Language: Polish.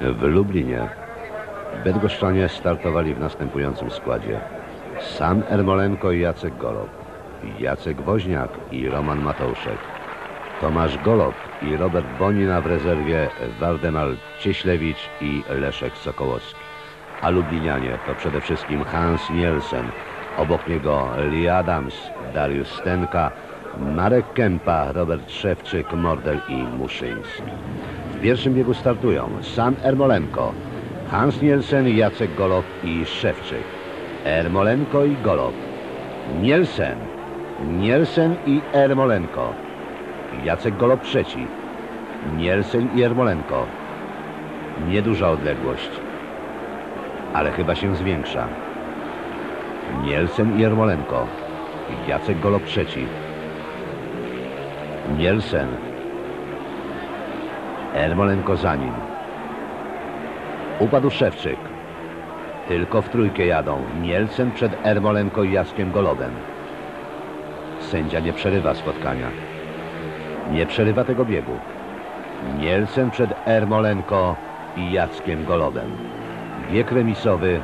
W Lublinie Bydgoszczanie startowali w następującym składzie. Sam Ermolenko i Jacek Golob, Jacek Woźniak i Roman Matouszek, Tomasz Golob i Robert Bonina w rezerwie Waldemar Cieślewicz i Leszek Sokołowski. A Lublinianie to przede wszystkim Hans Nielsen, obok niego Lee Adams, Dariusz Stenka, Marek Kępa, Robert Szewczyk, Mordel i Muszyński. W pierwszym biegu startują Sam Ermolenko, Hans Nielsen, Jacek Golob i Szewczyk. Ermolenko i Golob. Nielsen, Nielsen i Ermolenko. Jacek Golob trzeci. Nielsen i Ermolenko. Nieduża odległość, ale chyba się zwiększa. Nielsen i Ermolenko. Jacek Golob trzeci. Nielsen. Ermolenko za nim. Upadł Szewczyk. Tylko w trójkę jadą. Nielsen przed Ermolenko i Jackiem Golobem. Sędzia nie przerywa spotkania. Nie przerywa tego biegu. Nielsen przed Ermolenko i Jackiem Golobem. Bieg remisowy